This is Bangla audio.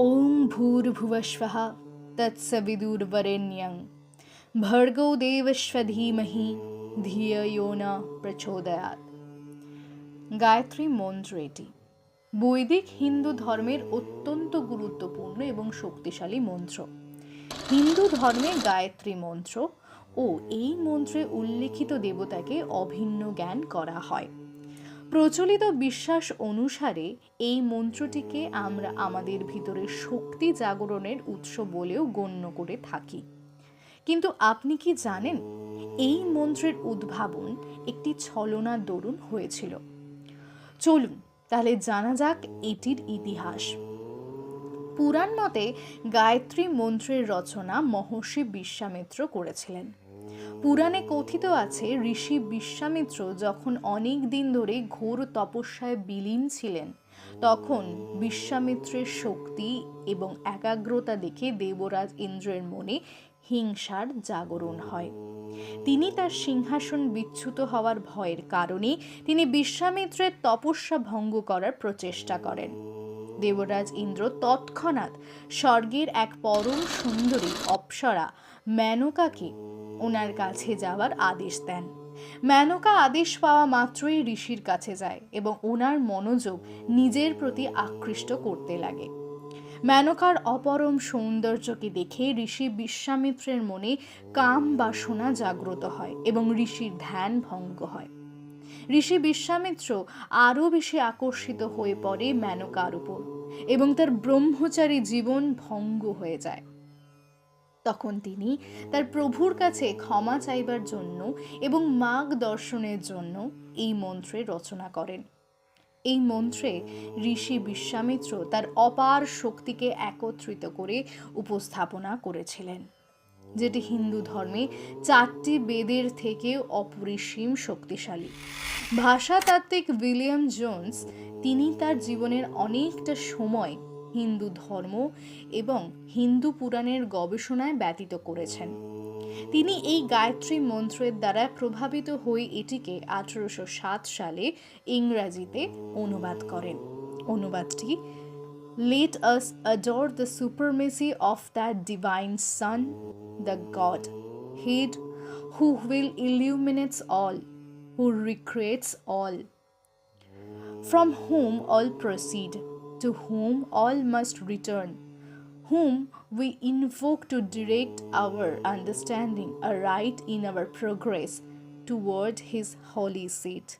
ওম ভূর্ভুবস্বः তৎসবিদুর্বরেণ্যং ভর্গো দেবস্ব ধীমহি ধিয়ো ন প্রচোদয়াৎ গায়ত্রী মন্ত্র এটি বৈদিক হিন্দু ধর্মের অত্যন্ত গুরুত্বপূর্ণ এবং শক্তিশালী মন্ত্র হিন্দু ধর্মে গায়ত্রী মন্ত্র ও এই মন্ত্রে উল্লেখিত দেবতাকে অভিন্ন জ্ঞান করা হয় প্রচলিত বিশ্বাস অনুসারে এই মন্ত্রটিকে আমরা আমাদের ভিতরে শক্তি জাগরণের উৎস বলেও গণ্য করে থাকি। কিন্তু আপনি কি জানেন, এই মন্ত্রের উদ্ভাবন একটি ছলনার দরুন হয়েছিল। চলুন, তাহলে জানা যাক এটির ইতিহাস। পুরাণ মতে গায়ত্রী মন্ত্রের রচনা মহর্ষি বিশ্বামিত্র করেছিলেন। পুরাণে কথিত আছে, ঋষি বিশ্বামিত্র যখন অনেক দিন ধরে ঘোর তপস্যায় বিলীন ছিলেন, তখন বিশ্বামিত্রের শক্তি এবং একাগ্রতা দেখে দেবরাজ ইন্দ্রের মনে হিংসার জাগরণ হয়। তিনি তার সিংহাসন বিচ্যুত হওয়ার ভয়ের কারণে তিনি বিশ্বামিত্রের তপস্যা ভঙ্গ করার প্রচেষ্টা করেন। দেবরাজ ইন্দ্র তৎক্ষণাৎ স্বর্গের এক পরম সুন্দরী অপ্সরা মেনকাকে ওনার কাছে যাওয়ার আদেশ দেন। মেনকা আদেশ পাওয়া মাত্রই ঋষির কাছে যায় এবং ওনার মনোযোগ নিজের প্রতি আকৃষ্ট করতে লাগে। মেনকার অপরম সৌন্দর্যকে দেখে ঋষি বিশ্বামিত্রের মনে কাম বাসনা জাগ্রত হয় এবং ঋষির ধ্যান ভঙ্গ হয়। ঋষি বিশ্বামিত্র আরও বেশি আকর্ষিত হয়ে পড়ে মেনকার উপর এবং তার ব্রহ্মচারী জীবন ভঙ্গ হয়ে যায়। তখন তিনি তার প্রভুর কাছে ক্ষমা চাইবার জন্য এবং মাগ দর্শনের জন্য এই মন্ত্রের রচনা করেন। এই মন্ত্রে ঋষি বিশ্বামিত্র তার অপার শক্তিকে একত্রিত করে উপস্থাপনা করেছিলেন, যেটি হিন্দু ধর্মে চারটি বেদের থেকে অপরিসীম শক্তিশালী। ভাষাতাত্ত্বিক উইলিয়াম জোন্স, তিনি তার জীবনের অনেকটা সময় হিন্দু ধর্ম এবং হিন্দু পুরাণের গবেষণায় ব্যতীত করেছেন। তিনি এই গায়ত্রী মন্ত্রের দ্বারা প্রভাবিত হয়ে এটিকে আঠেরোশো সাত সালে ইংরাজিতে অনুবাদ করেন। অনুবাদটি let us adore the supremacy of that divine sun the godhead who will illuminates all who recreates all from whom all proceed to whom all must return, whom we invoke to direct our understanding aright in our progress toward his holy seat.